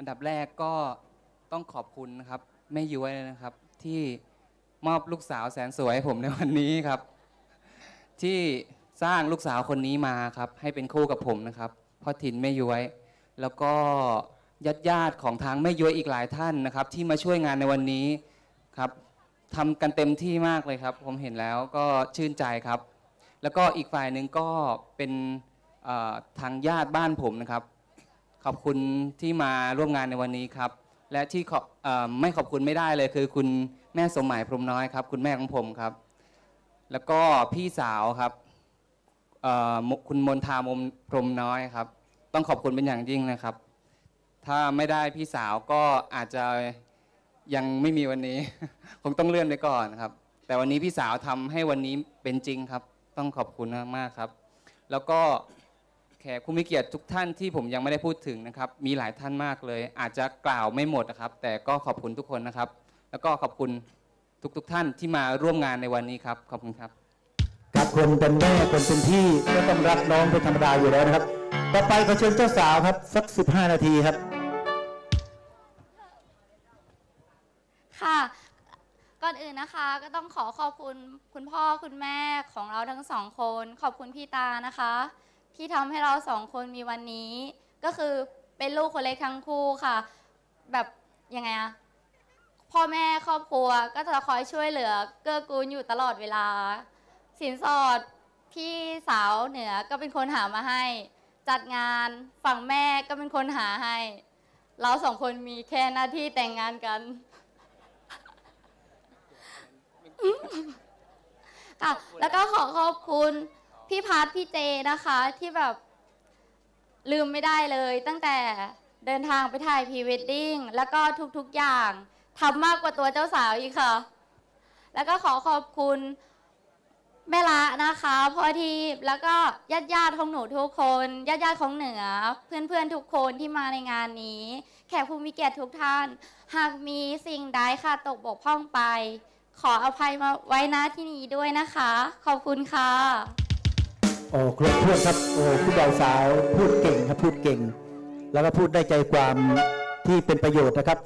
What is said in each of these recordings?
อันดับแรกก็ต้องขอบคุณนะครับแม่ย้วยนะครับ ที่มอบลูกสาวแสนสวยให้ผมในวันนี้ครับ ที่สร้างลูกสาวคนนี้มาครับ ให้เป็นคู่กับผมนะครับพ่อถิ่นแม่ย้วย แล้วก็ญาติญาติของทางแม่ย้วยอีกหลายท่านนะครับ ที่มาช่วยงานในวันนี้ครับทำกันเต็มที่มากเลยครับ ผมเห็นแล้วก็ชื่นใจครับ แล้วก็อีกฝ่ายหนึ่งก็เป็นทางญาติบ้านผมนะครับ ขอบคุณที่มาร่วมงานในวันนี้ครับ และที่ขอไม่ขอบคุณไม่ได้เลยคือ คุณแม่สมหมายพรมน้อยครับ คุณแม่ของผมครับ แล้วก็พี่สาวครับคุณมนทามมพรมน้อยครับ ต้องขอบคุณเป็นอย่างยิ่งนะครับ ถ้าไม่ได้พี่สาวก็อาจจะยังไม่มีวันนี้ คงต้องเลื่อนไปก่อนครับ แต่วันนี้พี่สาวทำให้วันนี้เป็นจริงครับ ต้องขอบคุณมากๆครับ แล้วก็ แขกผู้มีเกียรติทุกท่านที่ผมยังไม่ได้พูดถึงนะครับ มีหลายท่านมากเลย อาจจะกล่าวไม่หมดนะครับ แต่ก็ขอบคุณทุกคนนะครับ แล้วก็ขอบคุณทุกๆท่านที่มาร่วมงานในวันนี้ครับ ขอบคุณครับครับคนเป็นแม่คนเป็นพี่ก็ต้องรักน้องเป็นธรรมดาอยู่แล้วนะครับ ต่อไปขอเชิญเจ้าสาวครับ สัก 15 นาทีครับ ค่ะก่อนอื่นนะคะก็ต้องขอขอบคุณคุณพ่อคุณแม่ของเราทั้งสองคน ขอบคุณพี่ตานะคะ ที่ทำให้เราสองคนมีวันนี้ ก็คือเป็นลูกคนเล็กทั้งคู่ค่ะ แบบยังไงอะพ่อแม่ครอบครัวก็จะคอยช่วยเหลือ เกื้อกูลอยู่ตลอดเวลา สินสอดพี่สาวเหนือก็เป็นคนหามาให้ จัดงานฝั่งแม่ก็เป็นคนหาให้ เราสองคนมีแค่หน้าที่แต่งงานกันค่ะแล้วก็ขอขอบคุณ พี่พัทพี่เจนะคะที่แบบลืมไม่ได้เลย ตั้งแต่เดินทางไปถ่ายพรีเวดดิ้งแล้วก็ทุกๆอย่างทำมากกว่าตัวเจ้าสาวอีกค่ะ แล้วก็ขอขอบคุณแม่ละนะคะพ่อทีแล้วก็ญาติญาติของหนูทุกคนญาติญาติๆของเหนือ เพื่อนๆทุกคนที่มาในงานนี้ แขกผู้มีเกียรติทุกท่าน หากมีสิ่งใดค่ะตกบกพร่องไป ขออภัยมาไว้ณที่นี้ด้วยนะคะ ขอบคุณค่ะ โอ้ครบถ้วนครับโอ้ผู้บ่าวสาวพูดเก่งครับพูดเก่ง แล้วก็พูดได้ใจความที่เป็นประโยชน์นะครับ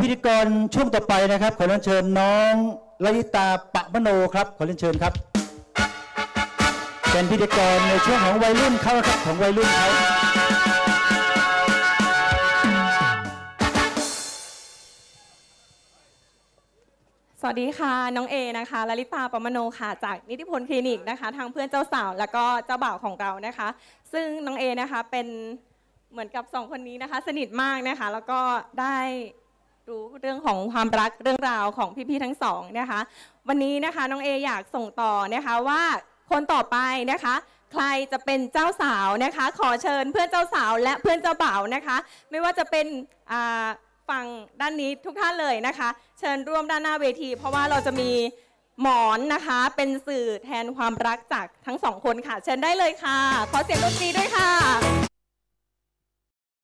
พิธีกรช่วงต่อไปนะครับ ขอเรียนเชิญน้องลลิตาปะมโนครับ ขอเรียนเชิญครับ เป็นพิธีกรในช่วงของวัยรุ่นเขาครับของวัยรุ่นเขา วัสดีค่ะ น้องเอนะคะลลิตาปมโนค่ะ จากนิติพลคลินิกนะคะ ทางเพื่อนเจ้าสาวแล้วก็เจ้าบ่าวของเรานะคะ ซึ่งน้องเอนะคะเป็นเหมือนกับสองคนนี้นะคะ สนิทมากนะคะ แล้วก็ได้รู้เรื่องของความรักเรื่องราวของพี่ๆทั้งสองนะคะ วันนี้นะคะน้องเออยากส่งต่อนะคะว่าคนต่อไปนะคะ ใครจะเป็นเจ้าสาวนะคะ ขอเชิญเพื่อนเจ้าสาวและเพื่อนเจ้าบ่าวนะคะ ไม่ว่าจะเป็นอ่าังด้านนี้ทุกท่านเลยนะคะ เชิญร่วมด้านหน้าเวที เพราะว่าเราจะมีหมอนนะคะเป็นสื่อแทนความรักจากทั้งสองคนค่ะ เชิญได้เลยค่ะ ขอเสียงดนตรีด้วยค่ะ